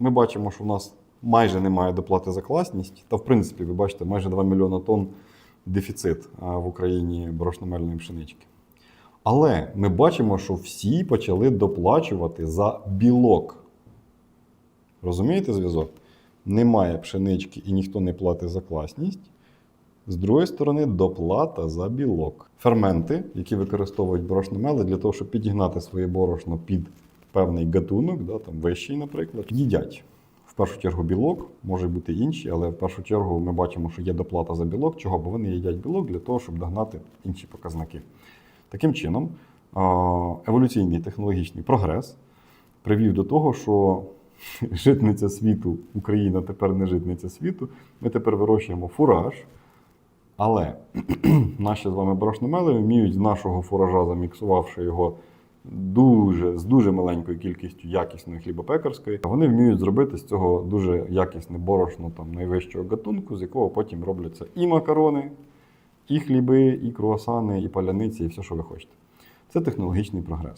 Ми бачимо, що в нас майже немає доплати за класність. Та, в принципі, ви бачите, майже 2 мільйона тонн дефіцит в Україні борошномельної пшенички. Але ми бачимо, що всі почали доплачувати за білок. Розумієте зв'язок? Немає пшенички і ніхто не платить за класність. З другої сторони, доплата за білок. Ферменти, які використовують борошномели для того, щоб підігнати своє борошно під певний гатунок, да, там вищий, наприклад, їдять. В першу чергу білок, може бути інші, але в першу чергу ми бачимо, що є доплата за білок. Чого? Бо вони їдять білок для того, щоб догнати інші показники. Таким чином, еволюційний технологічний прогрес привів до того, що житниця світу, Україна тепер не житниця світу. Ми тепер вирощуємо фураж. Але наші з вами борошномели вміють нашого фуража, заміксувавши його дуже, з дуже маленькою кількістю якісної хлібопекарської, вони вміють зробити з цього дуже якісне борошно там, найвищого гатунку, з якого потім робляться і макарони, і хліби, і круасани, і паляниці, і все, що ви хочете. Це технологічний прогрес.